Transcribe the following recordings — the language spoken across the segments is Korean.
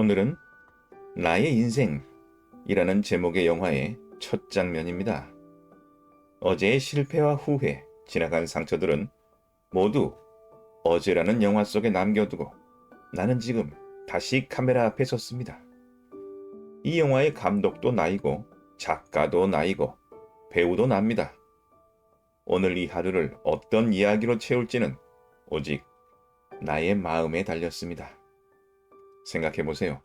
오늘은 나의 인생이라는 제목의 영화의 첫 장면입니다. 어제의 실패와 후회, 지나간 상처들은 모두 어제라는 영화 속에 남겨두고 나는 지금 다시 카메라 앞에 섰습니다. 이 영화의 감독도 나이고 작가도 나이고 배우도 납니다. 오늘 이 하루를 어떤 이야기로 채울지는 오직 나의 마음에 달렸습니다. 생각해 보세요.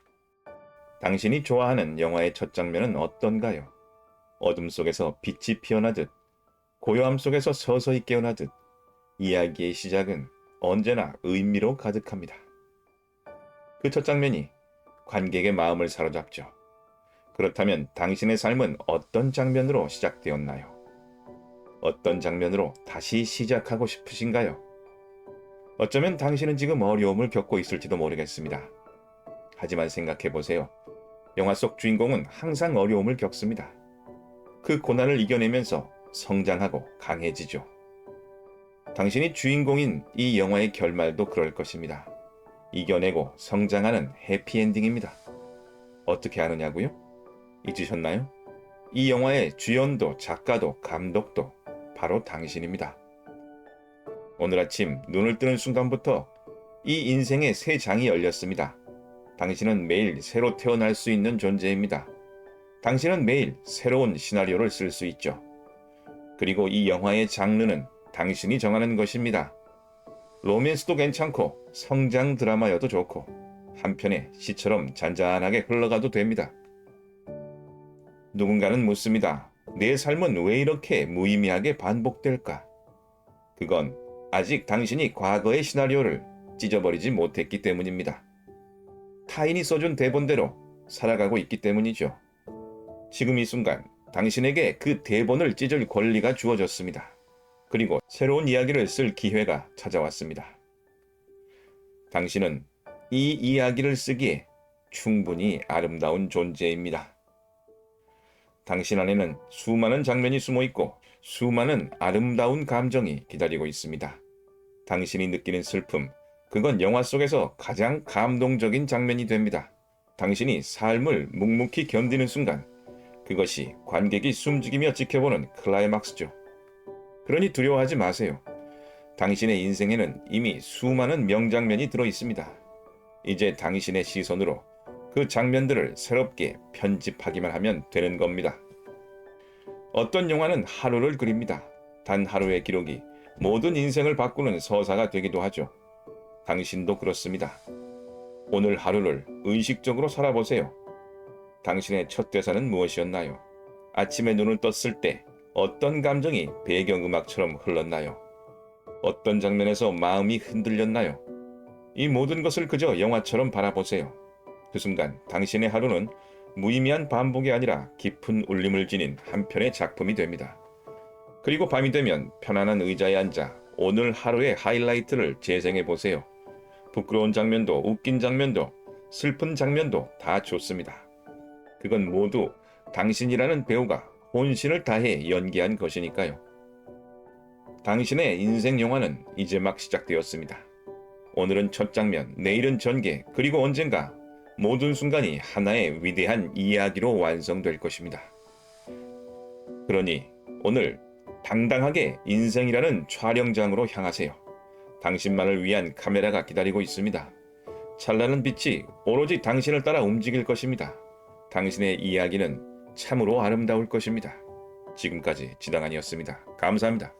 당신이 좋아하는 영화의 첫 장면은 어떤가요? 어둠 속에서 빛이 피어나듯, 고요함 속에서 서서히 깨어나듯, 이야기의 시작은 언제나 의미로 가득합니다. 그 첫 장면이 관객의 마음을 사로잡죠. 그렇다면 당신의 삶은 어떤 장면으로 시작되었나요? 어떤 장면으로 다시 시작하고 싶으신가요? 어쩌면 당신은 지금 어려움을 겪고 있을지도 모르겠습니다. 하지만 생각해 보세요. 영화 속 주인공은 항상 어려움을 겪습니다. 그 고난을 이겨내면서 성장하고 강해지죠. 당신이 주인공인 이 영화의 결말도 그럴 것입니다. 이겨내고 성장하는 해피엔딩입니다. 어떻게 아느냐고요? 잊으셨나요? 이 영화의 주연도 작가도 감독도 바로 당신입니다. 오늘 아침 눈을 뜨는 순간부터 이 인생의 새 장이 열렸습니다. 당신은 매일 새로 태어날 수 있는 존재입니다. 당신은 매일 새로운 시나리오를 쓸 수 있죠. 그리고 이 영화의 장르는 당신이 정하는 것입니다. 로맨스도 괜찮고 성장 드라마여도 좋고 한편의 시처럼 잔잔하게 흘러가도 됩니다. 누군가는 묻습니다. 내 삶은 왜 이렇게 무의미하게 반복될까? 그건 아직 당신이 과거의 시나리오를 찢어버리지 못했기 때문입니다. 타인이 써준 대본대로 살아가고 있기 때문이죠. 지금 이 순간 당신에게 그 대본을 찢을 권리가 주어졌습니다. 그리고 새로운 이야기를 쓸 기회가 찾아왔습니다. 당신은 이 이야기를 쓰기에 충분히 아름다운 존재입니다. 당신 안에는 수많은 장면이 숨어 있고 수많은 아름다운 감정이 기다리고 있습니다. 당신이 느끼는 슬픔, 그건 영화 속에서 가장 감동적인 장면이 됩니다. 당신이 삶을 묵묵히 견디는 순간, 그것이 관객이 숨죽이며 지켜보는 클라이막스죠. 그러니 두려워하지 마세요. 당신의 인생에는 이미 수많은 명장면이 들어 있습니다. 이제 당신의 시선으로 그 장면들을 새롭게 편집하기만 하면 되는 겁니다. 어떤 영화는 하루를 그립니다. 단 하루의 기록이 모든 인생을 바꾸는 서사가 되기도 하죠. 당신도 그렇습니다. 오늘 하루를 의식적으로 살아보세요. 당신의 첫 대사는 무엇이었나요? 아침에 눈을 떴을 때 어떤 감정이 배경음악처럼 흘렀나요? 어떤 장면에서 마음이 흔들렸나요? 이 모든 것을 그저 영화처럼 바라보세요. 그 순간 당신의 하루는 무의미한 반복이 아니라 깊은 울림을 지닌 한 편의 작품이 됩니다. 그리고 밤이 되면 편안한 의자에 앉아 오늘 하루의 하이라이트를 재생해 보세요. 부끄러운 장면도 웃긴 장면도 슬픈 장면도 다 좋습니다. 그건 모두 당신이라는 배우가 혼신을 다해 연기한 것이니까요. 당신의 인생 영화는 이제 막 시작되었습니다. 오늘은 첫 장면, 내일은 전개, 그리고 언젠가 모든 순간이 하나의 위대한 이야기로 완성될 것입니다. 그러니 오늘 당당하게 인생이라는 촬영장으로 향하세요. 당신만을 위한 카메라가 기다리고 있습니다. 찬란한 빛이 오로지 당신을 따라 움직일 것입니다. 당신의 이야기는 참으로 아름다울 것입니다. 지금까지 지당한이었습니다. 감사합니다.